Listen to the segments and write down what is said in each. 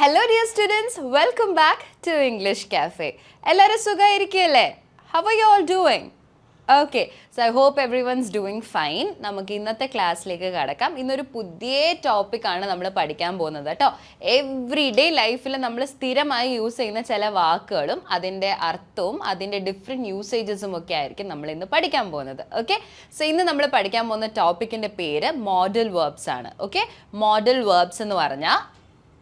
Hello dear students welcome back to English cafe എല്ലാവരും സുഖമായിരിക്കുകയല്ലേ how are you all doing okay so I hope everyone's doing fine നമുക്ക് ഇന്നത്തെ ക്ലാസ്സിലേക്ക് കടക്കാം. ഇന്നൊരു പുതിയ ടോപ്പിക്കാണ് നമ്മൾ പഠിക്കാൻ പോകുന്നത് കേട്ടോ. എവ്രി ഡേ ലൈഫിൽ നമ്മൾ സ്ഥിരമായി യൂസ് ചെയ്യുന്ന ചില വാക്കുകളും അതിന്റെ അർത്ഥവും അതിന്റെ ഡിഫറെന്റ് യൂസേജസും ഒക്കെ ആയിരിക്കും നമ്മൾ ഇന്ന് പഠിക്കാൻ പോകുന്നത്. ഓക്കെ സോ ഇന്ന് നമ്മൾ പഠിക്കാൻ പോകുന്ന ടോപ്പിക്കിന്റെ പേര് മോഡൽ വേർബ്സ് ആണ്. ഓക്കെ മോഡൽ വേർബ്സ് എന്ന് പറഞ്ഞാൽ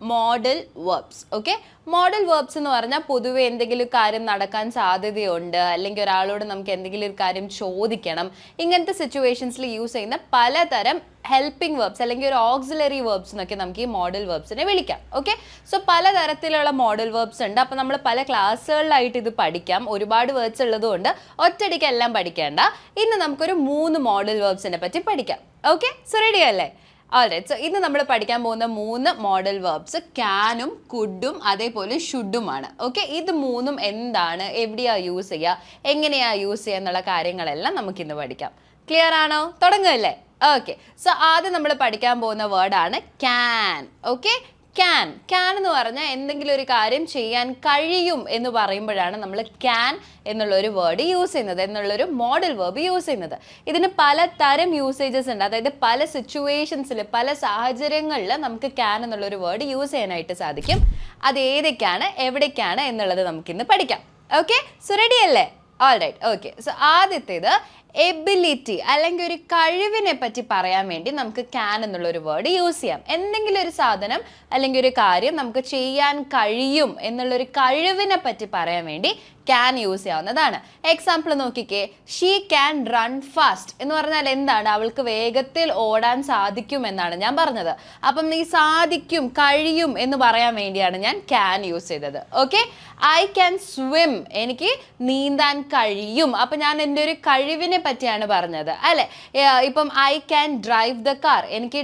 modal verbs okay modal verbs എന്ന് പറഞ്ഞാൽ പൊതുവെ എന്തെങ്കിലും കാര്യം നടക്കാൻ സാധ്യതയുണ്ട്. അല്ലെങ്കിൽ ഒരാളോട് നമുക്ക് എന്തെങ്കിലും ഒരു കാര്യം ചോദിക്കണം. ഇങ്ങനത്തെ സിറ്റുവേഷൻസിൽ യൂസ് ചെയ്യുന്ന പലതരം ഹെൽപ്പിംഗ് വേർബ്സ് അല്ലെങ്കിൽ ഒരു ഓക്സിലറി വേർബ്സ് എന്നൊക്കെ നമുക്ക് ഈ മോഡൽ വേർബ്സിനെ വിളിക്കാം ഓക്കെ സോ പലതരത്തിലുള്ള മോഡൽ വേർബ്സ് ഉണ്ട്. അപ്പോൾ നമ്മൾ പല ക്ലാസ്സുകളിലായിട്ട് ഇത് പഠിക്കാം. ഒരുപാട് വേർഡ്സ് ഉള്ളതുകൊണ്ട് ഒറ്റയടിക്ക് എല്ലാം പഠിക്കേണ്ട. ഇന്ന് നമുക്കൊരു മൂന്ന് മോഡൽ വേർബ്സിനെ പറ്റി പഠിക്കാം ഓക്കെ സോ റെഡി അല്ലേ? ഓൾറൈറ്റ് സോ ഇന്ന് നമ്മൾ പഠിക്കാൻ പോകുന്ന മൂന്ന് മോഡൽ വേർബ്സ് ക്യാനും കുഡും അതേപോലെ ഷുഡുമാണ് ഓക്കെ ഇത് മൂന്നും എന്താണ്? എവിടെയാ യൂസ് ചെയ്യുക? എങ്ങനെയാ യൂസ് ചെയ്യുക എന്നുള്ള കാര്യങ്ങളെല്ലാം നമുക്കിന്ന് പഠിക്കാം. ക്ലിയർ ആണോ? തുടങ്ങുമല്ലേ ഓക്കെ സോ ആദ്യം നമ്മൾ പഠിക്കാൻ പോകുന്ന വേർഡാണ് ക്യാൻ ഓക്കെ ക്യാൻ ക്യാൻ എന്ന് പറഞ്ഞാൽ എന്തെങ്കിലും ഒരു കാര്യം ചെയ്യാൻ കഴിയും എന്ന് പറയുമ്പോഴാണ് നമ്മൾ ക്യാൻ എന്നുള്ള ഒരു വേർഡ് യൂസ് ചെയ്യുന്നത് എന്നുള്ളൊരു മോഡൽ വേർബ് യൂസ് ചെയ്യുന്നത്. ഇതിന് പല തരം യൂസേജസ് ഉണ്ട്. അതായത് പല സിറ്റുവേഷൻസിൽ പല സാഹചര്യങ്ങളിൽ നമുക്ക് ക്യാൻ എന്നുള്ളൊരു വേർഡ് യൂസ് ചെയ്യാനായിട്ട് സാധിക്കും. അത് ഏതൊക്കെയാണ് എവിടേക്കാണ് എന്നുള്ളത് നമുക്കിന്ന് പഠിക്കാം. ഓക്കെ സോ റെഡി അല്ലേ? ഓൾ റൈറ്റ് ഓക്കെ സോ ആദ്യത്തേത് എബിലിറ്റി അല്ലെങ്കിൽ ഒരു കഴിവിനെ പറ്റി പറയാൻ വേണ്ടി നമുക്ക് ക്യാൻ എന്നുള്ള ഒരു വേർഡ് യൂസ് ചെയ്യാം. എന്തെങ്കിലും ഒരു സാധനം അല്ലെങ്കിൽ ഒരു കാര്യം നമുക്ക് ചെയ്യാൻ കഴിയും എന്നുള്ളൊരു കഴിവിനെ പറ്റി പറയാൻ വേണ്ടി ക്യാൻ യൂസ് ചെയ്യാവുന്നതാണ്. എക്സാമ്പിൾ നോക്കിക്കേ ഷീ ക്യാൻ റൺ ഫാസ്റ്റ് എന്ന് പറഞ്ഞാൽ എന്താണ്? അവൾക്ക് വേഗത്തിൽ ഓടാൻ സാധിക്കും എന്നാണ് ഞാൻ പറഞ്ഞത്. അപ്പം നീ സാധിക്കും കഴിയും എന്ന് പറയാൻ വേണ്ടിയാണ് ഞാൻ ക്യാൻ യൂസ് ചെയ്തത്. ഓക്കെ ഐ ക്യാൻ സ്വിം എനിക്ക് നീന്താൻ കഴിയും. അപ്പം ഞാൻ എന്റെ ഒരു കഴിവിനെ പറ്റിയാണ് പറഞ്ഞത്. അല്ലെ? ഇപ്പം I can drive the car എനിക്ക്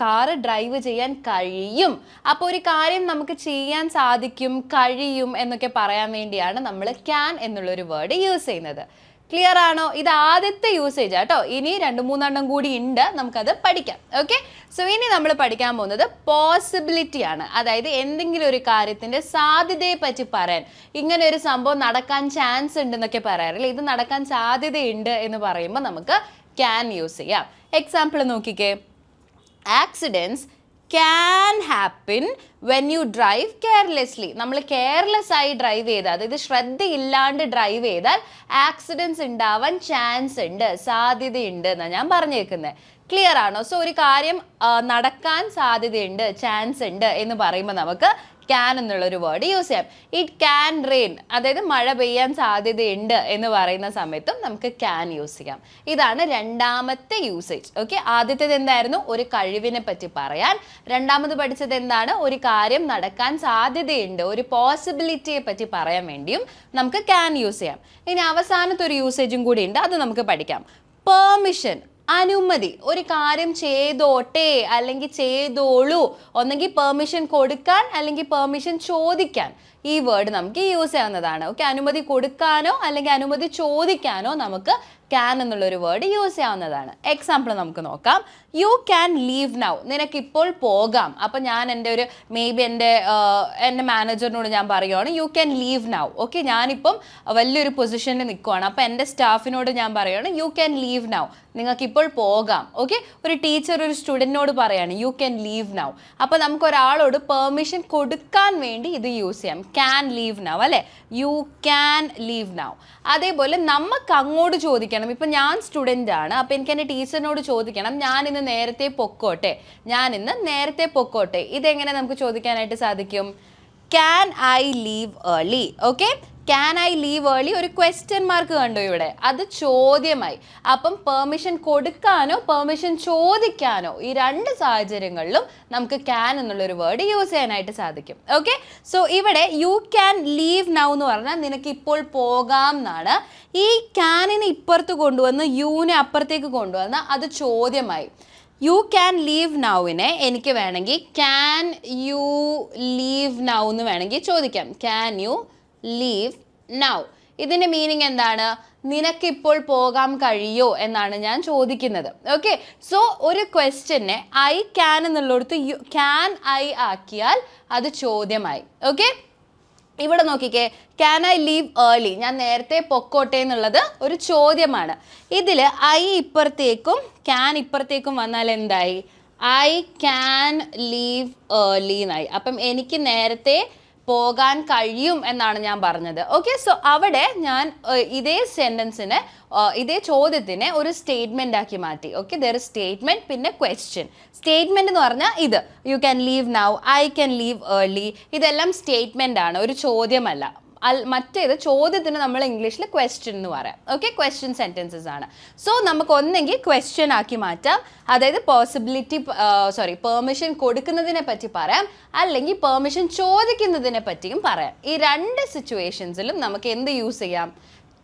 കാറ് ഡ്രൈവ് ചെയ്യാൻ കഴിയും. അപ്പോൾ ഒരു കാര്യം നമുക്ക് ചെയ്യാൻ സാധിക്കും കഴിയും എന്നൊക്കെ പറയാൻ വേണ്ടിയാണ് നമ്മൾ ക്യാൻ എന്നുള്ളൊരു വേർഡ് യൂസ് ചെയ്യുന്നത്. ക്ലിയർ ആണോ? ഇത് ആദ്യത്തെ യൂസേജ് ആട്ടോ ഇനി രണ്ട് മൂന്നെണ്ണം കൂടി ഉണ്ട്. നമുക്കത് പഠിക്കാം. ഓക്കെ സോ ഇനി നമ്മൾ പഠിക്കാൻ പോകുന്നത് പോസിബിലിറ്റി ആണ്. അതായത് എന്തെങ്കിലും ഒരു കാര്യത്തിന്റെ സാധ്യതയെ പറ്റി പറയാൻ. ഇങ്ങനെ ഒരു സംഭവം നടക്കാൻ ചാൻസ് ഉണ്ട് എന്നൊക്കെ പറയാറില്ല? ഇത് നടക്കാൻ സാധ്യതയുണ്ട് എന്ന് പറയുമ്പോൾ നമുക്ക് ക്യാൻ യൂസ് ചെയ്യാം. എക്സാമ്പിൾ നോക്കിക്കേ. Accidents can happen when you drive carelessly നമ്മൾ കെയർലെസ് ആയി ഡ്രൈവ് ചെയ്താൽ അതായത് ശ്രദ്ധയില്ലാണ്ട് ഡ്രൈവ് ചെയ്താൽ ആക്സിഡൻസ് ഉണ്ടാവാൻ ചാൻസ് ഉണ്ട് സാധ്യതയുണ്ട് എന്നാണ് ഞാൻ പറഞ്ഞേക്കുന്നത്. ക്ലിയർ ആണോ? സോ ഒരു കാര്യം നടക്കാൻ സാധ്യതയുണ്ട് ചാൻസ് ഉണ്ട് എന്ന് പറയുമ്പോൾ നമുക്ക് ക്യാൻ എന്നുള്ള ഒരു വേർഡ് യൂസ് ചെയ്യാം. ഇറ്റ് ക്യാൻ റെയിൻ അതായത് മഴ പെയ്യാൻ സാധ്യതയുണ്ട് എന്ന് പറയുന്ന സമയത്തും നമുക്ക് ക്യാൻ യൂസ് ചെയ്യാം. ഇതാണ് രണ്ടാമത്തെ യൂസേജ് ഓക്കെ ആദ്യത്തേത് എന്തായിരുന്നു? ഒരു കഴിവിനെ പറ്റി പറയാൻ. രണ്ടാമത് പഠിച്ചത് എന്താണ്? ഒരു കാര്യം നടക്കാൻ സാധ്യതയുണ്ട്. ഒരു പോസിബിലിറ്റിയെ പറ്റി പറയാൻ വേണ്ടിയും നമുക്ക് ക്യാൻ യൂസ് ചെയ്യാം. ഇനി അവസാനത്തെ ഒരു യൂസേജും കൂടി ഉണ്ട്. അത് നമുക്ക് പഠിക്കാം. പെർമിഷൻ അനുമതി. ഒരു കാര്യം ചെയ്തോട്ടെ അല്ലെങ്കിൽ ചെയ്തോളൂ. ഒന്നെങ്കിൽ പെർമിഷൻ കൊടുക്കാൻ അല്ലെങ്കിൽ പെർമിഷൻ ചോദിക്കാൻ. ഈ വേർഡ് നമുക്ക് യൂസ് ചെയ്യാവുന്നതാണ്. ഓക്കെ അനുമതി കൊടുക്കാനോ അല്ലെങ്കിൽ അനുമതി ചോദിക്കാനോ നമുക്ക് ക്യാൻ എന്നുള്ളൊരു വേർഡ് യൂസ് ചെയ്യാവുന്നതാണ്. എക്സാമ്പിൾ നമുക്ക് നോക്കാം. യു ക്യാൻ ലീവ് നൗ നിനക്ക് ഇപ്പോൾ പോകാം. അപ്പം ഞാൻ എന്റെ ഒരു മേ ബി എന്റെ എന്റെ മാനേജറിനോട് ഞാൻ പറയുവാണ് you can leave now okay ഞാനിപ്പം വലിയൊരു പൊസിഷനിൽ നിൽക്കുവാണ് അപ്പം എന്റെ സ്റ്റാഫിനോട് ഞാൻ പറയുവാണ് യു ക്യാൻ ലീവ് നൗ നിങ്ങൾക്കിപ്പോൾ പോകാം. ഓക്കെ ഒരു ടീച്ചർ ഒരു സ്റ്റുഡന്റിനോട് പറയാണ് യു ക്യാൻ ലീവ് നൗ അപ്പോൾ നമുക്ക് ഒരാളോട് പെർമിഷൻ കൊടുക്കാൻ വേണ്ടി ഇത് യൂസ് ചെയ്യാം. ക്യാൻ ലീവ് നൗ അല്ലേ? യു ക്യാൻ ലീവ് നൗ അതേപോലെ നമുക്ക് അങ്ങോട്ട് ചോദിക്കണം. ഇപ്പം ഞാൻ സ്റ്റുഡന്റ് ആണ്. അപ്പോൾ എനിക്ക് എന്റെ ടീച്ചറിനോട് ചോദിക്കണം. ഞാൻ ഇന്ന് നേരത്തെ പൊക്കോട്ടെ? ഞാൻ ഇന്ന് നേരത്തെ പൊക്കോട്ടെ? ഇതെങ്ങനെ നമുക്ക് ചോദിക്കാനായിട്ട് സാധിക്കും? Can I leave early okay can I leave early ഒരു ക്വസ്റ്റ്യൻ മാർക്ക് കണ്ടു ഇവിടെ. അത് ചോദ്യമായി. അപ്പം പെർമിഷൻ കൊടുക്കാനോ പെർമിഷൻ ചോദിക്കാനോ ഈ രണ്ട് സാഹചര്യങ്ങളിലും നമുക്ക് ക്യാൻ എന്നുള്ളൊരു വേർഡ് യൂസ് ചെയ്യാനായിട്ട് സാധിക്കും. ഓക്കെ സോ ഇവിടെ യു ക്യാൻ ലീവ് നൗ എന്ന് പറഞ്ഞാൽ നിനക്ക് ഇപ്പോൾ പോകാം എന്നാണ്. ഈ ക്യാനിനെ ഇപ്പുറത്ത് കൊണ്ടുവന്ന് യുവിനെ അപ്പുറത്തേക്ക് കൊണ്ടുവന്ന് അത് ചോദ്യമായി. യു ക്യാൻ ലീവ് നൗവിനെ എനിക്ക് വേണമെങ്കിൽ ക്യാൻ യു ലീവ് നൗ എന്ന് വേണമെങ്കിൽ ചോദിക്കാം. ക്യാൻ യു ലീവ് നൗ ഇതിന്റെ മീനിങ് എന്താണ്? നിനക്കിപ്പോൾ പോകാൻ കഴിയോ എന്നാണ് ഞാൻ ചോദിക്കുന്നത്. ഓക്കെ സോ ഒരു ക്വസ്റ്റ്യനെ ഐ ക്യാൻ എന്നുള്ളിടത്ത് യു ക്യാൻ ഐ ആക്കിയാൽ അത് ചോദ്യമായി. ഓക്കെ ഇവിടെ നോക്കിക്കേ. ക്യാൻ ഐ ലീവ് ഏർലി ഞാൻ നേരത്തെ പൊക്കോട്ടെ എന്നുള്ളത് ഒരു ചോദ്യമാണ്. ഇതിൽ ഐ ഇപ്പുറത്തേക്കും ക്യാൻ ഇപ്പുറത്തേക്കും വന്നാൽ എന്തായി? ഐ ക്യാൻ ലീവ് ഏർലി എന്നായി. അപ്പം എനിക്ക് നേരത്തെ പോകാൻ കഴിയും എന്നാണ് ഞാൻ പറഞ്ഞത്. ഓക്കെ സോ അവിടെ ഞാൻ ഇതേ സെന്റൻസിന് ഇതേ ചോദ്യത്തിനെ ഒരു സ്റ്റേറ്റ്മെന്റ് ആക്കി മാറ്റി. ഓക്കെ ദർ സ്റ്റേറ്റ്മെന്റ് പിന്നെ ക്വസ്റ്റ്യൻ സ്റ്റേറ്റ്മെന്റ് എന്ന് പറഞ്ഞാൽ ഇത്. You can leave now I can leave early ഇതെല്ലാം സ്റ്റേറ്റ്മെന്റ് ആണ് ഒരു ചോദ്യമല്ല. മറ്റേത് ചോദ്യത്തിന് നമ്മൾ ഇംഗ്ലീഷിൽ ക്വസ്റ്റ്യൻ എന്ന് പറയാം. ഓക്കെ ക്വസ്റ്റ്യൻ സെന്റൻസസ് ആണ്. സോ നമുക്ക് ഒന്നെങ്കിൽ ക്വസ്റ്റ്യൻ ആക്കി മാറ്റാം. അതായത് പോസിബിലിറ്റി സോറി പെർമിഷൻ കൊടുക്കുന്നതിനെ പറ്റി പറയാം. അല്ലെങ്കിൽ പെർമിഷൻ ചോദിക്കുന്നതിനെ പറ്റിയും പറയാം. ഈ രണ്ട് സിറ്റുവേഷൻസിലും നമുക്ക് എന്ത് യൂസ് ചെയ്യാം?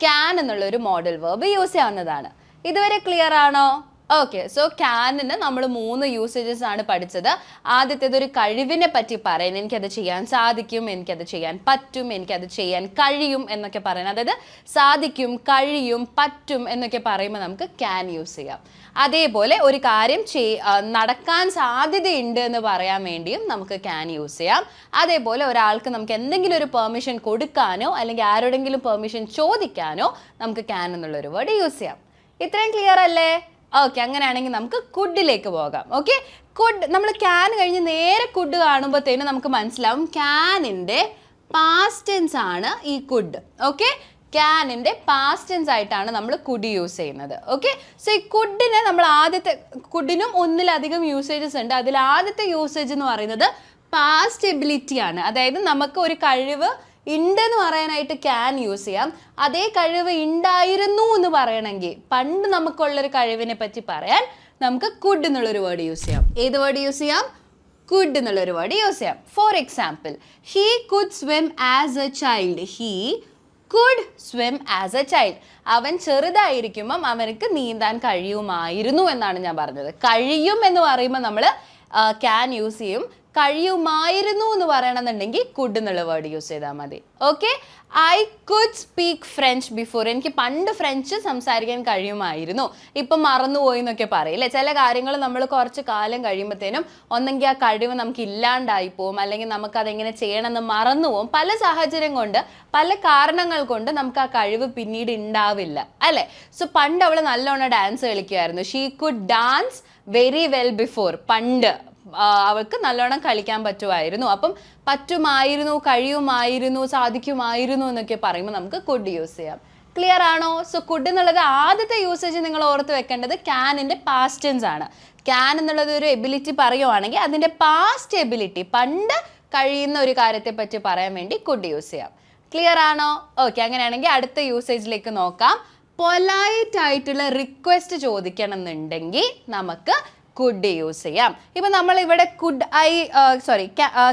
ക്യാൻ എന്നുള്ളൊരു മോഡൽ വേർബ് യൂസ് ചെയ്യാവുന്നതാണ്. ഇതുവരെ ക്ലിയർ ആണോ? ഓക്കെ സോ ക്യാനിന് നമ്മൾ മൂന്ന് യൂസേജസ് ആണ് പഠിച്ചത്. ആദ്യത്തേത് ഒരു കഴിവിനെ പറ്റി പറയാൻ എനിക്കത് ചെയ്യാൻ സാധിക്കും എനിക്കത് ചെയ്യാൻ പറ്റും എനിക്കത് ചെയ്യാൻ കഴിയും എന്നൊക്കെ പറയുന്നത്. അതായത് സാധിക്കും കഴിയും പറ്റും എന്നൊക്കെ പറയുമ്പോൾ നമുക്ക് ക്യാൻ യൂസ് ചെയ്യാം. അതേപോലെ ഒരു കാര്യം ചെയ് നടക്കാൻ സാധ്യതയുണ്ട് എന്ന് പറയാൻ വേണ്ടിയും നമുക്ക് ക്യാൻ യൂസ് ചെയ്യാം. അതേപോലെ ഒരാൾക്ക് നമുക്ക് എന്തെങ്കിലും ഒരു പെർമിഷൻ കൊടുക്കാനോ അല്ലെങ്കിൽ ആരോടെങ്കിലും പെർമിഷൻ ചോദിക്കാനോ നമുക്ക് ക്യാൻ എന്നുള്ളൊരു വേർഡ് യൂസ് ചെയ്യാം. ഇത്രയും ക്ലിയർ അല്ലേ? ഓക്കെ അങ്ങനെയാണെങ്കിൽ നമുക്ക് കുഡിലേക്ക് പോകാം. ഓക്കെ കുഡ് നമ്മൾ ക്യാൻ കഴിഞ്ഞ് നേരെ കുഡ് കാണുമ്പോഴത്തേനും നമുക്ക് മനസ്സിലാവും ക്യാനിന്റെ പാസ്റ്റ് ടെൻസ് ആണ് ഈ കുഡ്. ഓക്കെ ക്യാനിന്റെ പാസ്റ്റ് ടെൻസ് ആയിട്ടാണ് നമ്മൾ കുഡ് യൂസ് ചെയ്യുന്നത്. ഓക്കെ സോ ഈ കുഡിന് നമ്മൾ ആദ്യത്തെ കുഡിനും ഒന്നിലധികം യൂസേജസ് ഉണ്ട്. അതിൽ ആദ്യത്തെ യൂസേജ് എന്ന് പറയുന്നത് പാസ്റ്റ് എബിലിറ്റി ആണ്. അതായത് നമുക്ക് ഒരു കഴിവ് ഉണ്ടെന്ന് പറയാനായിട്ട് ക്യാൻ യൂസ് ചെയ്യാം. അതേ കഴിവ് ഉണ്ടായിരുന്നു എന്ന് പറയണമെങ്കിൽ പണ്ട് നമുക്കുള്ളൊരു കഴിവിനെ പറ്റി പറയാൻ നമുക്ക് കുഡ് എന്നുള്ളൊരു വേർഡ് യൂസ് ചെയ്യാം. ഏത് വേർഡ് യൂസ് ചെയ്യാം? കുഡ് എന്നുള്ളൊരു വേർഡ് യൂസ് ചെയ്യാം. For example he could swim as a child he could swim as a child അവൻ ചെറുതായിരിക്കുമ്പം അവനക്ക് നീന്താൻ കഴിയുമായിരുന്നു എന്നാണ് ഞാൻ പറഞ്ഞത്. കഴിയും എന്ന് പറയുമ്പോൾ നമ്മൾ ക്യാൻ യൂസ് ചെയ്യും. കഴിയുമായിരുന്നു എന്ന് പറയണമെന്നുണ്ടെങ്കിൽ കുഡ് എന്നുള്ള വേർഡ് യൂസ് ചെയ്താൽ മതി. Okay I could speak French before എനിക്ക് പണ്ട് ഫ്രഞ്ച് സംസാരിക്കാൻ കഴിയുമായിരുന്നു. ഇപ്പം മറന്നുപോയി എന്നൊക്കെ പറയില്ലേ ചില കാര്യങ്ങൾ നമ്മൾ കുറച്ച് കാലം കഴിയുമ്പോഴത്തേനും ഒന്നെങ്കിൽ ആ കഴിവ് നമുക്ക് ഇല്ലാണ്ടായി പോവും. അല്ലെങ്കിൽ നമുക്ക് അതെങ്ങനെ ചെയ്യണമെന്ന് മറന്നു പോവും. പല സാഹചര്യം കൊണ്ട് പല കാരണങ്ങൾ കൊണ്ട് നമുക്ക് ആ കഴിവ് പിന്നീട് ഉണ്ടാവില്ല അല്ലേ? സോ പണ്ട് അവൾ നല്ലോണം ഡാൻസ് കളിക്കുമായിരുന്നു she could dance very well before പണ്ട്. അവൾക്ക് നല്ലോണം കളിക്കാൻ പറ്റുമായിരുന്നു. അപ്പം പറ്റുമായിരുന്നു കഴിയുമായിരുന്നു സാധിക്കുമായിരുന്നു എന്നൊക്കെ പറയുമ്പോൾ നമുക്ക് കുഡ് യൂസ് ചെയ്യാം. ക്ലിയർ ആണോ? സോ കുഡ് എന്നുള്ളത് ആദ്യത്തെ യൂസേജ് നിങ്ങൾ ഓർത്ത് വെക്കേണ്ടത് ക്യാനിന്റെ പാസ്റ്റൻസ് ആണ്. ക്യാൻ എന്നുള്ളത് ഒരു എബിലിറ്റി പറയുവാണെങ്കിൽ അതിന്റെ പാസ്റ്റ് എബിലിറ്റി പണ്ട് കഴിയുന്ന ഒരു കാര്യത്തെ പറ്റി പറയാൻ വേണ്ടി കുഡ് യൂസ് ചെയ്യാം. ക്ലിയർ ആണോ? ഓക്കെ അങ്ങനെയാണെങ്കിൽ അടുത്ത യൂസേജിലേക്ക് നോക്കാം. പൊലൈറ്റ് ആയിട്ടുള്ള റിക്വസ്റ്റ് ചോദിക്കണം എന്നുണ്ടെങ്കിൽ നമുക്ക് കുഡ് യൂസ് ചെയ്യാം? ഇപ്പൊ നമ്മൾ ഇവിടെ could I sorry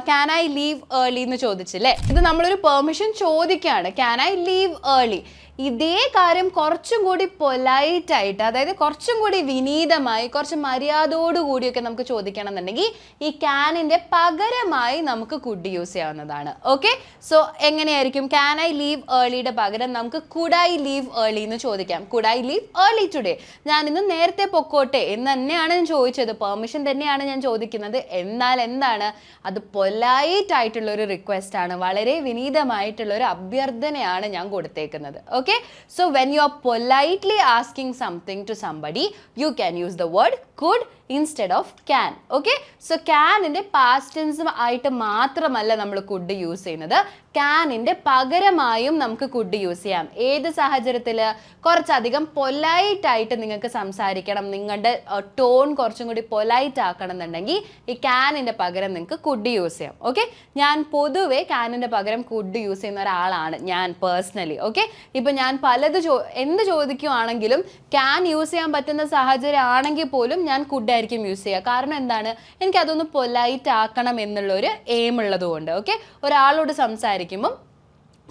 can I leave early എന്ന് ചോദിച്ചില്ലേ? ഇത് നമ്മളൊരു പെർമിഷൻ ചോദിക്കുകയാണ്. ക്യാൻ ഐ ലീവ് ഏർലി ഇതേ കാര്യം കുറച്ചും കൂടി പൊലൈറ്റായിട്ട് അതായത് കുറച്ചും കൂടി വിനീതമായി കുറച്ച് മര്യാദയോടുകൂടിയൊക്കെ നമുക്ക് ചോദിക്കണം എന്നുണ്ടെങ്കിൽ ഈ ക്യാനിന്റെ പകരമായി നമുക്ക് കുഡ് യൂസ് ചെയ്യാവുന്നതാണ്. ഓക്കെ സോ എങ്ങനെയായിരിക്കും? ക്യാൻ ഐ ലീവ് ഏർലിയുടെ പകരം നമുക്ക് കുഡ് ഐ ലീവ് ഏർലി എന്ന് ചോദിക്കാം. Could I leave early today ഞാൻ ഇന്ന് നേരത്തെ പൊക്കോട്ടെ എന്ന് തന്നെയാണ് ഞാൻ ചോദിച്ചത്. പെർമിഷൻ തന്നെയാണ് ഞാൻ ചോദിക്കുന്നത്. എന്നാൽ എന്താണ്? അത് പൊലൈറ്റ് ആയിട്ടുള്ള ഒരു റിക്വസ്റ്റ് ആണ്. വളരെ വിനീതമായിട്ടുള്ള ഒരു അഭ്യർത്ഥനയാണ് ഞാൻ കൊടുത്തേക്കുന്നത്. Okay so when you are politely asking something to somebody you can use the word could instead of can okay so ക്യാനിൻ്റെ പാസ്റ്റൻസും ആയിട്ട് മാത്രമല്ല നമ്മൾ കുഡ് യൂസ് ചെയ്യുന്നത് ക്യാനിന്റെ പകരമായും നമുക്ക് കുഡ് യൂസ് ചെയ്യാം. ഏത് സാഹചര്യത്തിൽ കുറച്ചധികം പൊലൈറ്റ് ആയിട്ട് നിങ്ങൾക്ക് സംസാരിക്കണം. നിങ്ങളുടെ ടോൺ കുറച്ചും കൂടി പൊലൈറ്റ് ആക്കണം എന്നുണ്ടെങ്കിൽ ഈ ക്യാനിന്റെ പകരം നിങ്ങൾക്ക് കുഡ് യൂസ് ചെയ്യാം. ഓക്കെ ഞാൻ പൊതുവെ ക്യാനിന്റെ പകരം കുഡ് യൂസ് ചെയ്യുന്ന ഒരാളാണ് ഞാൻ പേഴ്സണലി ഓക്കെ ഇപ്പം ഞാൻ പലത് ചോ എന്ത് ചോദിക്കുവാണെങ്കിലും ക്യാൻ യൂസ് ചെയ്യാൻ പറ്റുന്ന സാഹചര്യം ആണെങ്കിൽ പോലും ഞാൻ കുഡ് ആയിരിക്കും യൂസ് ചെയ്യുക. കാരണം എന്താണ്? എനിക്കതൊന്ന് പൊലൈറ്റ് ആക്കണം എന്നുള്ളൊരു എയിം ഉള്ളതുകൊണ്ട്. ഓക്കെ ഒരാളോട് സംസാരിക്കുമ്പം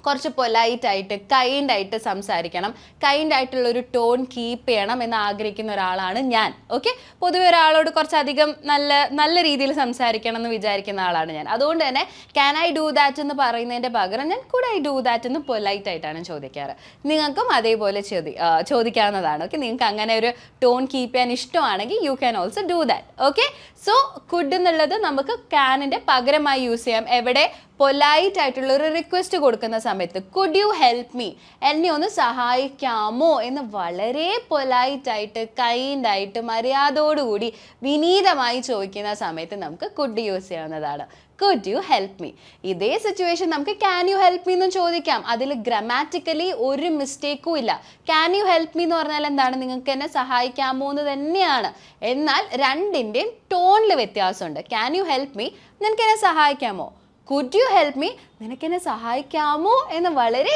കുറച്ച് പൊലൈറ്റായിട്ട് കൈൻഡ് ആയിട്ട് സംസാരിക്കണം. കൈൻഡ് ആയിട്ടുള്ള ഒരു ടോൺ കീപ്പ് ചെയ്യണം എന്ന് ആഗ്രഹിക്കുന്ന ഒരാളാണ് ഞാൻ. ഓക്കെ പൊതുവെ ഒരാളോട് കുറച്ചധികം നല്ല നല്ല രീതിയിൽ സംസാരിക്കണം എന്ന് വിചാരിക്കുന്ന ആളാണ് ഞാൻ. അതുകൊണ്ട് തന്നെ ക്യാൻ ഐ ഡൂ ദാറ്റ് എന്ന് പറയുന്നതിന്റെ പകരം ഞാൻ കുഡ് ഐ ഡൂ ദാറ്റ് എന്ന് പൊലൈറ്റ് ആയിട്ടാണ് ചോദിക്കാറ്. നിങ്ങൾക്കും അതേപോലെ ചോദി ചോദിക്കാവുന്നതാണ്. ഓക്കെ നിങ്ങൾക്ക് അങ്ങനെ ഒരു ടോൺ കീപ്പ് ചെയ്യാൻ ഇഷ്ടമാണെങ്കിൽ you can also do that okay so could എന്നുള്ളത് നമുക്ക് ക്യാനിന്റെ പകരമായി യൂസ് ചെയ്യാം. എവിടെ പൊലൈറ്റ് ആയിട്ടുള്ള ഒരു റിക്വസ്റ്റ് കൊടുക്കുന്ന സമയത്ത് കുഡ് യു ഹെൽപ്പ് മീ എന്നെ ഒന്ന് സഹായിക്കാമോ? എന്ന് വളരെ പൊലൈറ്റ് ആയിട്ട് കൈൻഡ് ആയിട്ട് മര്യാദയോടുകൂടി വിനീതമായി ചോദിക്കുന്ന സമയത്ത് നമുക്ക് കുഡ് യൂസ് ചെയ്യാവുന്നതാണ്. കുഡ് യു ഹെൽപ്പ് മീ ഇതേ സിറ്റുവേഷൻ നമുക്ക് ക്യാൻ യു ഹെൽപ്പ് മീ എന്നും ചോദിക്കാം. അതിൽ ഗ്രമാറ്റിക്കലി ഒരു മിസ്റ്റേക്കും ഇല്ല. ക്യാൻ യു ഹെൽപ്പ് മീ എന്ന് പറഞ്ഞാൽ എന്താണ്? നിങ്ങൾക്ക് എന്നെ സഹായിക്കാമോ എന്ന് തന്നെയാണ്. എന്നാൽ രണ്ടിന്റെയും ടോണിൽ വ്യത്യാസമുണ്ട്. ക്യാൻ യു ഹെൽപ്പ് മീ നിനക്ക് എന്നെ സഹായിക്കാമോ? കുഡ് യു ഹെൽപ്പ് മീ നിനക്ക് എന്നെ സഹായിക്കാമോ എന്ന് വളരെ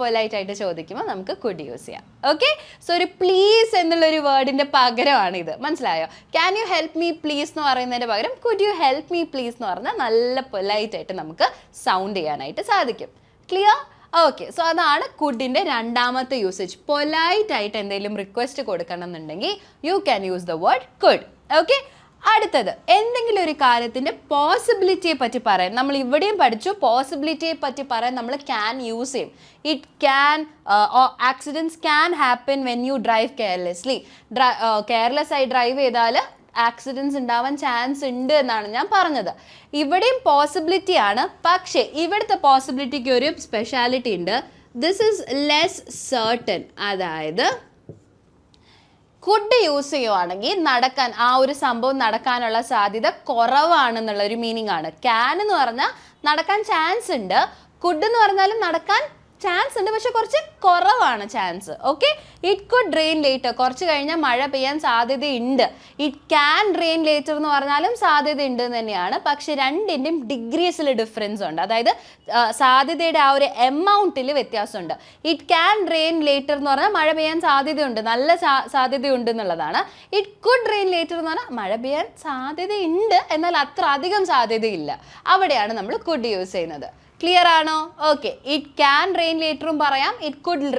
പൊലൈറ്റ് ആയിട്ട് ചോദിക്കുമ്പോൾ നമുക്ക് കുഡ് യൂസ് ചെയ്യാം. ഓക്കെ സോ ഒരു പ്ലീസ് എന്നുള്ളൊരു വേർഡിന്റെ പകരമാണ് ഇത് മനസ്സിലായോ? Can you help me please എന്ന് പറയുന്നതിന്റെ പകരം could you help me please എന്ന് പറഞ്ഞാൽ നല്ല പൊലൈറ്റ് ആയിട്ട് നമുക്ക് സൗണ്ട് ചെയ്യാനായിട്ട് സാധിക്കും. ക്ലിയർ ഓക്കെ സോ അതാണ് കുഡിന്റെ രണ്ടാമത്തെ യൂസേജ് പൊലൈറ്റ് ആയിട്ട് എന്തെങ്കിലും റിക്വസ്റ്റ് കൊടുക്കണം എന്നുണ്ടെങ്കിൽ you can use the word could okay അടുത്തത് എന്തെങ്കിലും ഒരു കാര്യത്തിന്റെ പോസിബിലിറ്റിയെ പറ്റി പറയാം. നമ്മൾ ഇവിടെയും പഠിച്ചു പോസിബിലിറ്റിയെ പറ്റി പറയാൻ നമ്മൾ ക്യാൻ യൂസ് ചെയ്യും. It can accidents can happen when you drive carelessly dry careless ആയി ഡ്രൈവ് ചെയ്താൽ ആക്സിഡൻസ് ഉണ്ടാവാൻ ചാൻസ് ഉണ്ട് എന്നാണ് ഞാൻ പറഞ്ഞത്. ഇവിടെയും പോസിബിലിറ്റി ആണ്. പക്ഷേ ഇവിടുത്തെ പോസിബിലിറ്റിക്ക് ഒരു സ്പെഷ്യാലിറ്റി ഉണ്ട്. ദിസ് ഈസ് ലെസ് സർട്ടൺ അതായത് കുഡ് യൂസ് ചെയ്യുവാണെങ്കിൽ നടക്കാൻ ആ ഒരു സംഭവം നടക്കാനുള്ള സാധ്യത കുറവാണെന്നുള്ള ഒരു മീനിങ് ആണ്. ക്യാൻ എന്ന് പറഞ്ഞാൽ നടക്കാൻ ചാൻസ് ഉണ്ട്. കുഡ് എന്ന് പറഞ്ഞാലും നടക്കാൻ ചാൻസ് ഉണ്ട്. പക്ഷെ കുറച്ച് കുറവാണ് chance okay it could rain later കുറച്ച് കഴിഞ്ഞാൽ മഴ പെയ്യാൻ സാധ്യതയുണ്ട്. ഇറ്റ് ക്യാൻ റെയിൻ ലേറ്റർ എന്ന് പറഞ്ഞാലും സാധ്യതയുണ്ട് എന്ന് തന്നെയാണ്. പക്ഷെ രണ്ടിന്റെയും ഡിഗ്രീസിൽ ഡിഫറൻസ് ഉണ്ട്. അതായത് സാധ്യതയുടെ ആ ഒരു എമൗണ്ടിൽ വ്യത്യാസമുണ്ട്. ഇറ്റ് ക്യാൻ റെയിൻ ലേറ്റർ എന്ന് പറഞ്ഞാൽ മഴ പെയ്യാൻ സാധ്യതയുണ്ട്. നല്ല സാധ്യതയുണ്ട് എന്നുള്ളതാണ്. ഇറ്റ് കുഡ് റെയിൻ ലേറ്റർ എന്ന് പറഞ്ഞാൽ മഴ പെയ്യാൻ സാധ്യതയുണ്ട്. എന്നാൽ അത്ര അധികം സാധ്യതയില്ല. അവിടെയാണ് നമ്മൾ കുഡ് യൂസ് ചെയ്യുന്നത്. ക്ലിയർ ആണോ? ഓക്കെ ഇറ്റ് ക്യാൻ റെയിൻ ലേറ്ററും പറയാം. ഇറ്റ് കുഡ്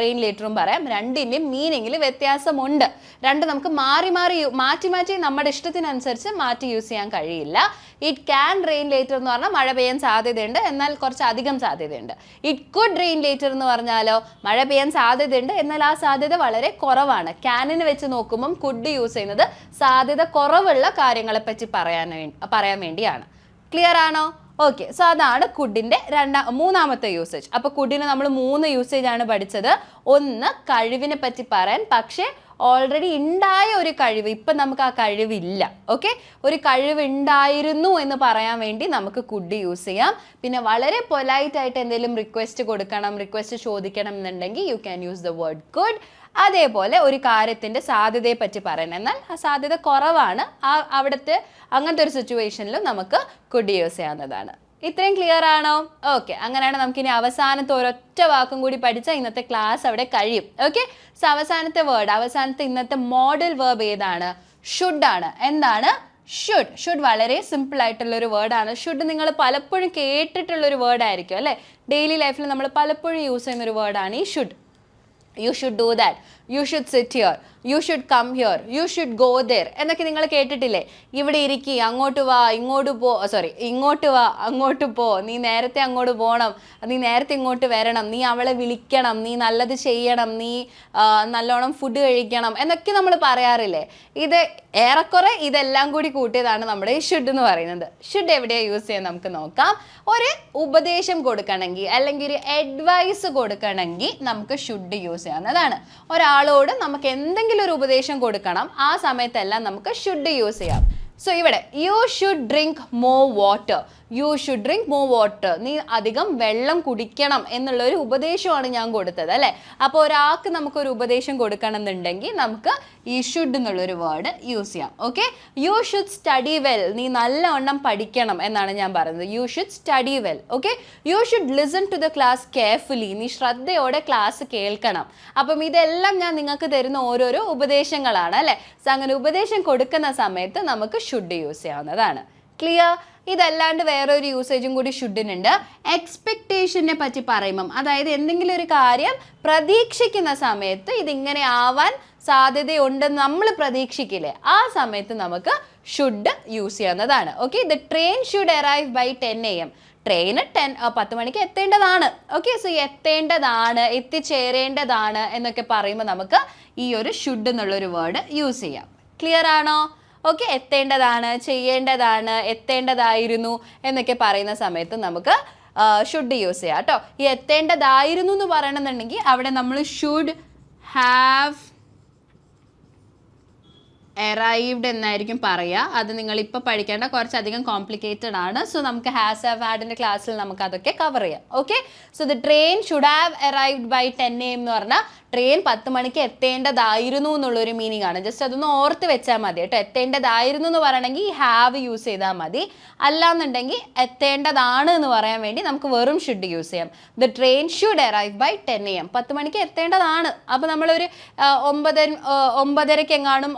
റെയിൻ ലേറ്ററും പറയാം. രണ്ടിന്റെയും മീനിങ്ങിൽ വ്യത്യാസമുണ്ട്. രണ്ട് നമുക്ക് മാറി മാറി മാറ്റി മാറ്റി നമ്മുടെ ഇഷ്ടത്തിനനുസരിച്ച് മാറ്റി യൂസ് ചെയ്യാൻ കഴിയില്ല. ഇറ്റ് ക്യാൻ റെയിൻ ലേറ്റർ എന്ന് പറഞ്ഞാൽ മഴ പെയ്യാൻ സാധ്യതയുണ്ട്. എന്നാൽ കുറച്ച് അധികം സാധ്യതയുണ്ട്. ഇറ്റ് കുഡ് റെയിൻ ലേറ്റർ എന്ന് പറഞ്ഞാലോ മഴ പെയ്യാൻ സാധ്യതയുണ്ട്. എന്നാൽ ആ സാധ്യത വളരെ കുറവാണ്. ക്യാനിന് വെച്ച് നോക്കുമ്പം കുഡ് യൂസ് ചെയ്യുന്നത് സാധ്യത കുറവുള്ള കാര്യങ്ങളെപ്പറ്റി പറയാൻ പറയാൻ വേണ്ടിയാണ്. ക്ലിയർ ആണോ? ഓക്കെ സോ അതാണ് കുഡിന്റെ രണ്ടാ മൂന്നാമത്തെ യൂസേജ് അപ്പോൾ കുഡിന് നമ്മൾ മൂന്ന് യൂസേജ് ആണ് പഠിച്ചത്. ഒന്ന് കഴിവിനെ പറ്റി പറയാൻ. പക്ഷേ ഓൾറെഡി ഉണ്ടായ ഒരു കഴിവ് ഇപ്പം നമുക്ക് ആ കഴിവില്ല. ഓക്കെ ഒരു കഴിവ് ഉണ്ടായിരുന്നു എന്ന് പറയാൻ വേണ്ടി നമുക്ക് കുഡ് യൂസ് ചെയ്യാം. പിന്നെ വളരെ പൊലൈറ്റ് ആയിട്ട് എന്തെങ്കിലും റിക്വസ്റ്റ് കൊടുക്കണം റിക്വസ്റ്റ് ചോദിക്കണം എന്നുണ്ടെങ്കിൽ you can use the word could അതേപോലെ ഒരു കാര്യത്തിന്റെ സാധ്യതയെ പറ്റി പറയാൻ എന്നാൽ ആ സാധ്യത കുറവാണ്. ആ അവിടുത്തെ അങ്ങനത്തെ ഒരു സിറ്റുവേഷനിലും നമുക്ക് കുഡ് യൂസ് ചെയ്യാവുന്നതാണ്. ഇത്രയും ക്ലിയർ ആണോ? ഓക്കെ അങ്ങനെയാണ് നമുക്കിനി അവസാനത്തെ ഒരൊറ്റ വാക്കും കൂടി പഠിച്ചാൽ ഇന്നത്തെ ക്ലാസ് അവിടെ കഴിയും. ഓക്കെ സോ അവസാനത്തെ വേർഡ് അവസാനത്തെ ഇന്നത്തെ മോഡൽ വേർബ് ഏതാണ്? ഷുഡ് ആണ്. എന്താണ്? ഷുഡ് ഷുഡ് വളരെ സിമ്പിൾ ആയിട്ടുള്ള ഒരു വേർഡാണ് ഷുഡ് നിങ്ങൾ പലപ്പോഴും കേട്ടിട്ടുള്ള ഒരു വേർഡ് ആയിരിക്കും അല്ലേ? ഡെയിലി ലൈഫിൽ നമ്മൾ പലപ്പോഴും യൂസ് ചെയ്യുന്ന ഒരു വേർഡാണ് ഈ should you should do that you should sit here you should come here you should go there എന്നൊക്കെ നിങ്ങൾ കേട്ടിട്ടില്ലേ? ഇവിടെ ഇരിക്കി അങ്ങോട്ട് വാ ഇങ്ങോട്ട് പോ സോറി ഇങ്ങോട്ട് വാ അങ്ങോട്ട് പോ. നീ നേരത്തെ അങ്ങോട്ട് പോകണം നീ നേരത്തെ ഇങ്ങോട്ട് വരണം. നീ അവളെ വിളിക്കണം. നീ നല്ലത് ചെയ്യണം. നീ നല്ലോണം ഫുഡ് കഴിക്കണം. എന്നൊക്കെ നമ്മൾ പറയാറില്ലേ? ഇത് ഏറെക്കുറെ ഇതെല്ലാം കൂടി കൂട്ടിയതാണ് നമ്മുടെ ഈ ഷുഡ് എന്ന് പറയുന്നത്. ഷുഡ് എവിടെയാണ് യൂസ് ചെയ്യാൻ നമുക്ക് നോക്കാം. ഒരു ഉപദേശം കൊടുക്കണമെങ്കിൽ അല്ലെങ്കിൽ ഒരു അഡ്വൈസ് കൊടുക്കണമെങ്കിൽ നമുക്ക് ഷുഡ് യൂസ് ചെയ്യാവുന്നതാണ്. ഒരാളോട് നമുക്ക് എന്തെങ്കിലും ഒരു ഉപദേശം കൊടുക്കണം ആ സമയത്തെല്ലാം നമുക്ക് ഷുഡ് യൂസ് ചെയ്യാം. സോ ഇവിടെ you should drink more water you should drink more water നീ അധികം വെള്ളം കുടിക്കണം എന്നുള്ള ഒരു ഉപദേശമാണ് ഞാൻ കൊടുത്തത് അല്ലേ? അപ്പോൾ ഒരാൾക്ക് നമുക്കൊരു ഉപദേശം കൊടുക്കണം എന്നുണ്ടെങ്കിൽ നമുക്ക് ഈ ഷുഡ് എന്നുള്ളൊരു വേർഡ് യൂസ് ചെയ്യാം. Okay you should study well നീ നല്ലവണ്ണം പഠിക്കണം എന്നാണ് ഞാൻ പറയുന്നത്. You should study well okay you should listen to the class carefully നീ ശ്രദ്ധയോടെ ക്ലാസ് കേൾക്കണം. അപ്പം ഇതെല്ലാം ഞാൻ നിങ്ങൾക്ക് തരുന്ന ഓരോരോ ഉപദേശങ്ങളാണ് അല്ലേ? സോ അങ്ങനെ ഉപദേശം കൊടുക്കുന്ന സമയത്ത് നമുക്ക് ഷുഡ് യൂസ് ചെയ്യാവുന്നതാണ്. ക്ലിയർ ഇതല്ലാണ്ട് ഒരു യൂസേജും കൂടി ഷുഡിനുണ്ട്. എക്സ്പെക്റ്റേഷനെ പറ്റി പറയുമ്പം അതായത് എന്തെങ്കിലും ഒരു കാര്യം പ്രതീക്ഷിക്കുന്ന സമയത്ത് ഇതിങ്ങനെ ആവാൻ സാധ്യതയുണ്ടെന്ന് നമ്മൾ പ്രതീക്ഷിക്കില്ലേ ആ സമയത്ത് നമുക്ക് ഷുഡ് യൂസ് ചെയ്യാവുന്നതാണ്. Okay the train should arrive by ten A M train ten പത്ത് മണിക്ക് എത്തേണ്ടതാണ്. ഓക്കെ സോ എത്തേണ്ടതാണ് എത്തിച്ചേരേണ്ടതാണ് എന്നൊക്കെ പറയുമ്പോൾ നമുക്ക് ഈ ഒരു ഷുഡ് എന്നുള്ളൊരു വേർഡ് യൂസ് ചെയ്യാം. ക്ലിയർ ആണോ? ഓക്കെ എത്തേണ്ടതാണ് ചെയ്യേണ്ടതാണ് എത്തേണ്ടതായിരുന്നു എന്നൊക്കെ പറയുന്ന സമയത്ത് നമുക്ക് ഷുഡ് യൂസ് ചെയ്യാം കേട്ടോ ഈ എത്തേണ്ടതായിരുന്നു എന്ന് പറയണമെന്നുണ്ടെങ്കിൽ അവിടെ നമ്മൾ ഷുഡ് ഹാവ് എറൈവ്ഡ് എന്നായിരിക്കും പറയുക. അത് നിങ്ങൾ ഇപ്പോൾ പഠിക്കേണ്ട കുറച്ചധികം കോംപ്ലിക്കേറ്റഡ് ആണ്. സോ നമുക്ക് ഹാസ് ഹാവ് ഹാഡിന്റെ ക്ലാസ്സിൽ നമുക്ക് അതൊക്കെ കവർ ചെയ്യാം. Okay so the train should have arrived by ten A എന്ന് പറഞ്ഞാൽ ട്രെയിൻ പത്ത് മണിക്ക് എത്തേണ്ടതായിരുന്നു എന്നുള്ളൊരു മീനിങ് ആണ്. ജസ്റ്റ് അതൊന്ന് ഓർത്ത് വെച്ചാൽ മതി കേട്ടോ. എത്തേണ്ടതായിരുന്നു എന്ന് പറയണമെങ്കിൽ ഹാവ് യൂസ് ചെയ്താൽ മതി. അല്ലാന്നുണ്ടെങ്കിൽ എത്തേണ്ടതാണ് എന്ന് പറയാൻ വേണ്ടി നമുക്ക് വെറും ഷുഡ് യൂസ് ചെയ്യാം. The train should arrive by ten A M പത്ത് മണിക്ക് എത്തേണ്ടതാണ്. അപ്പോൾ നമ്മളൊരു ഒമ്പത് ഒമ്പതരയ്ക്ക് എങ്ങാനും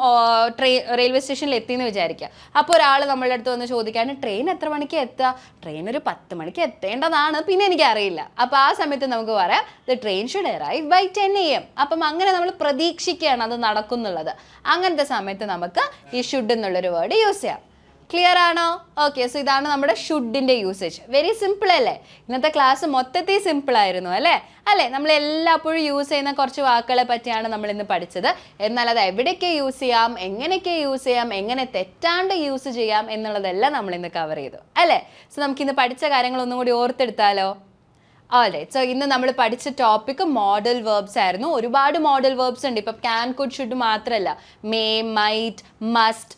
ട്രെയിൻ റെയിൽവേ സ്റ്റേഷനിൽ എത്തിയെന്ന് വിചാരിക്കുക. അപ്പോൾ ഒരാൾ നമ്മളുടെ അടുത്ത് വന്ന് ചോദിക്കാണ് ട്രെയിൻ എത്ര മണിക്ക് എത്തുക? ട്രെയിൻ ഒരു പത്ത് മണിക്ക് എത്തേണ്ടതാണ്. പിന്നെ എനിക്കറിയില്ല. അപ്പോൾ ആ സമയത്ത് നമുക്ക് പറയാം the train should arrive by ten A M അപ്പം അങ്ങനെ നമ്മൾ പ്രതീക്ഷിക്കുകയാണ് അത് നടക്കുന്നുള്ളത്. അങ്ങനത്തെ സമയത്ത് നമുക്ക് ഈ ഷുഡ് എന്നുള്ളൊരു വേർഡ് യൂസ് ചെയ്യാം. ക്ലിയർ ആണോ? ഓക്കെ സോ ഇതാണ് നമ്മുടെ ഷുഡിന്റെ യൂസേജ് വെരി സിമ്പിൾ അല്ലേ? ഇന്നത്തെ ക്ലാസ് മൊത്തത്തിൽ സിമ്പിൾ ആയിരുന്നു അല്ലേ? അല്ലേ? നമ്മൾ എല്ലാപ്പോഴും യൂസ് ചെയ്യുന്ന കുറച്ച് വാക്കുകളെ പറ്റിയാണ് നമ്മൾ ഇന്ന് പഠിച്ചത്. എന്നാൽ അത് എവിടെയൊക്കെ യൂസ് ചെയ്യാം? എങ്ങനെയൊക്കെ യൂസ് ചെയ്യാം? എങ്ങനെ തെറ്റാണ്ട് യൂസ് ചെയ്യാം? എന്നുള്ളതെല്ലാം നമ്മൾ ഇന്ന് കവർ ചെയ്തു. അല്ലേ? സോ നമുക്ക് ഇന്ന് പഠിച്ച കാര്യങ്ങളൊന്നും കൂടി ഓർത്തെടുത്താലോ? ഓൾറൈറ്റ് സോ ഇന്ന് നമ്മൾ പഠിച്ച ടോപ്പിക് മോഡൽ വേർബ്സ് ആയിരുന്നു. ഒരുപാട് മോഡൽ വേർബ്സ് ഉണ്ട്. ഇപ്പം ക്യാൻ കുഡ് ഷുഡ് മാത്രമല്ല മേ മൈറ്റ് മസ്റ്റ്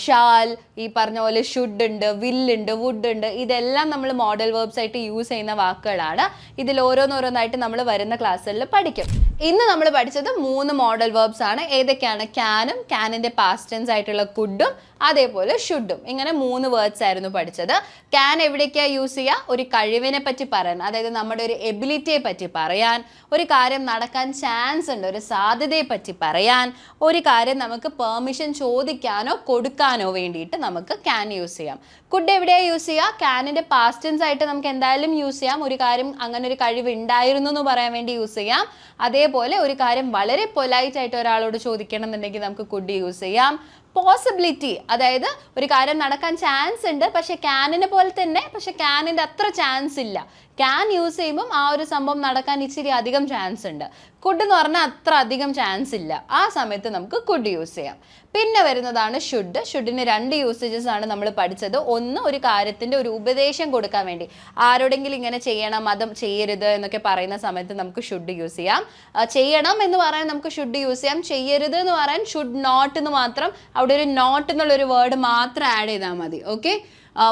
ഷാൽ ഈ പറഞ്ഞ പോലെ ഷുഡ് ഉണ്ട് വില്ലുണ്ട് വുഡ് ഉണ്ട്. ഇതെല്ലാം നമ്മൾ മോഡൽ വേർബ്സ് ആയിട്ട് യൂസ് ചെയ്യുന്ന വാക്കുകളാണ്. ഇതിൽ ഓരോന്നോരോന്നായിട്ട് നമ്മൾ വരുന്ന ക്ലാസ്സുകളിൽ പഠിക്കും. ഇന്ന് നമ്മൾ പഠിച്ചത് മൂന്ന് മോഡൽ വേർബ്സ് ആണ്. ഏതൊക്കെയാണ്? ക്യാനും ക്യാനിന്റെ പാസ്റ്റൻസ് ആയിട്ടുള്ള കുഡും അതേപോലെ ഷുഡും ഇങ്ങനെ മൂന്ന് വേർഡ്സ് ആയിരുന്നു പഠിച്ചത്. ക്യാൻ എവിടേക്കാണ് യൂസ് ചെയ്യുക ഒരു കഴിവിനെ പറ്റി പറയാൻ അതായത് നമ്മുടെ ഒരു എബിലിറ്റിയെ പറ്റി പറയാൻ ഒരു കാര്യം നടക്കാൻ ചാൻസ് ഉണ്ട് ഒരു സാധ്യതയെ പറ്റി പറയാൻ ഒരു കാര്യം നമുക്ക് പെർമിഷൻ ചോദിക്കാനോ കൊടുക്കാനോ വേണ്ടിയിട്ട് നമുക്ക് ക്യാൻ യൂസ് ചെയ്യാം. കുഡ് എവിടെയാണ് യൂസ് ചെയ്യുക ക്യാനിന്റെ പാസ്റ്റൻസ് ആയിട്ട് നമുക്ക് എന്തായാലും യൂസ് ചെയ്യാം. ഒരു കാര്യം അങ്ങനെ ഒരു കഴിവ് ഉണ്ടായിരുന്നു എന്ന് പറയാൻ വേണ്ടി യൂസ് ചെയ്യാം. അതേപോലെ ഒരു കാര്യം വളരെ പൊലൈറ്റ് ആയിട്ട് ഒരാളോട് ചോദിക്കണം എന്നുണ്ടെങ്കിൽ നമുക്ക് കുഡ് യൂസ് ചെയ്യാം. പോസിബിലിറ്റി അതായത് ഒരു കാര്യം നടക്കാൻ ചാൻസ് ഉണ്ട് പക്ഷെ ക്യാനിനെ പോലെ തന്നെ പക്ഷെ ക്യാനിന്റെ അത്ര ചാൻസ് ഇല്ല. ക്യാൻ യൂസ് ചെയ്യുമ്പം ആ ഒരു സംഭവം നടക്കാൻ ഇച്ചിരി അധികം ചാൻസ് ഉണ്ട്. കുഡ് എന്ന് പറഞ്ഞാൽ അത്ര അധികം ചാൻസ് ഇല്ല. ആ സമയത്ത് നമുക്ക് കുഡ് യൂസ് ചെയ്യാം. പിന്നെ വരുന്നതാണ് ഷുഡ് ഷുഡിന് രണ്ട് യൂസേജസ് ആണ് നമ്മൾ പഠിച്ചത്. ഒന്ന് ഒരു കാര്യത്തിന്റെ ഒരു ഉപദേശം കൊടുക്കാൻ വേണ്ടി. ആരോടെങ്കിലും ഇങ്ങനെ ചെയ്യണം അത് ചെയ്യരുത് എന്നൊക്കെ പറയുന്ന സമയത്ത് നമുക്ക് ഷുഡ് യൂസ് ചെയ്യാം. ചെയ്യണം എന്ന് പറയാൻ നമുക്ക് ഷുഡ് യൂസ് ചെയ്യാം. ചെയ്യരുത് എന്ന് പറയാൻ ഷുഡ് നോട്ട് എന്ന് മാത്രം അവിടെ ഒരു നോട്ട് എന്നുള്ളൊരു വേർഡ് മാത്രം ആഡ് ചെയ്താൽ മതി. Okay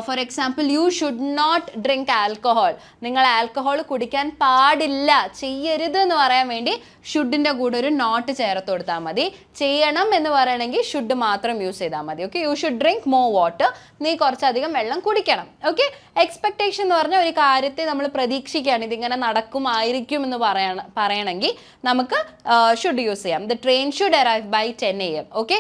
for example you should not drink alcohol നിങ്ങൾ ആൽക്കഹോൾ കുടിക്കാൻ പാടില്ല ചെയ്യരുത് എന്ന് പറയാൻ വേണ്ടി ഷുഡിന്റെ കൂടെ ഒരു നോട്ട് ചേർത്ത് കൊടുത്താൽ മതി. ചെയ്യണം എന്ന് പറയണമെങ്കിൽ ഷുഡ് മാത്രം യൂസ് ചെയ്താൽ മതി. Okay you should drink more water നീ കുറച്ചധികം വെള്ളം കുടിക്കണം. ഓക്കെ എക്സ്പെക്ടേഷൻ എന്ന് പറഞ്ഞാൽ ഒരു കാര്യത്തെ നമ്മൾ പ്രതീക്ഷിക്കുകയാണ്. ഇതിങ്ങനെ നടക്കുമായിരിക്കും എന്ന് പറയണ പറയണമെങ്കിൽ നമുക്ക് ഷുഡ് യൂസ് ചെയ്യാം. The train should arrive by ten A M okay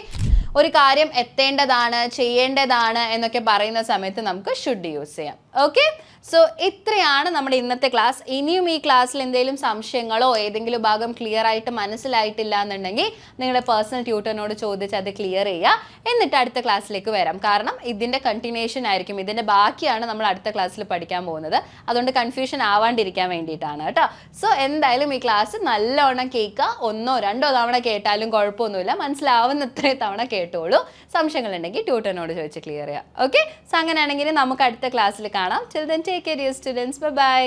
ഒരു കാര്യം എത്തേണ്ടതാണ് ചെയ്യേണ്ടതാണ് എന്നൊക്കെ പറയുന്ന സമയത്ത് നമുക്ക് ഷുഡ് യൂസ് ചെയ്യാം. ഓക്കെ സോ ഇത്രയാണ് നമ്മുടെ ഇന്നത്തെ ക്ലാസ് ഇനിയും ഈ ക്ലാസ്സിൽ എന്തെങ്കിലും സംശയങ്ങളോ ഏതെങ്കിലും ഭാഗം ക്ലിയർ ആയിട്ട് മനസ്സിലായിട്ടില്ല എന്നുണ്ടെങ്കിൽ നിങ്ങളുടെ പേഴ്സണൽ ട്യൂട്ടറിനോട് ചോദിച്ച് അത് ക്ലിയർ ചെയ്യുക. എന്നിട്ട് അടുത്ത ക്ലാസ്സിലേക്ക് വരാം. കാരണം ഇതിന്റെ കണ്ടിന്യൂഷൻ ആയിരിക്കും. ഇതിന്റെ ബാക്കിയാണ് നമ്മൾ അടുത്ത ക്ലാസ്സിൽ പഠിക്കാൻ പോകുന്നത്. അതുകൊണ്ട് കൺഫ്യൂഷൻ ആവാണ്ടിരിക്കാൻ വേണ്ടിയിട്ടാണ് കേട്ടോ. സോ എന്തായാലും ഈ ക്ലാസ് നല്ലവണ്ണം കേൾക്കുക. ഒന്നോ രണ്ടോ തവണ കേട്ടാലും കുഴപ്പമൊന്നുമില്ല. മനസ്സിലാവുന്ന ഇത്രയും തവണ കേട്ടോളൂ. സംശയങ്ങളുണ്ടെങ്കിൽ ട്യൂട്ടറിനോട് ചോദിച്ച് ക്ലിയർ ചെയ്യാം. ഓക്കെ സോ അങ്ങനെയാണെങ്കിൽ നമുക്ക് അടുത്ത ക്ലാസ്സിൽ കാണാം. Chill take care your students bye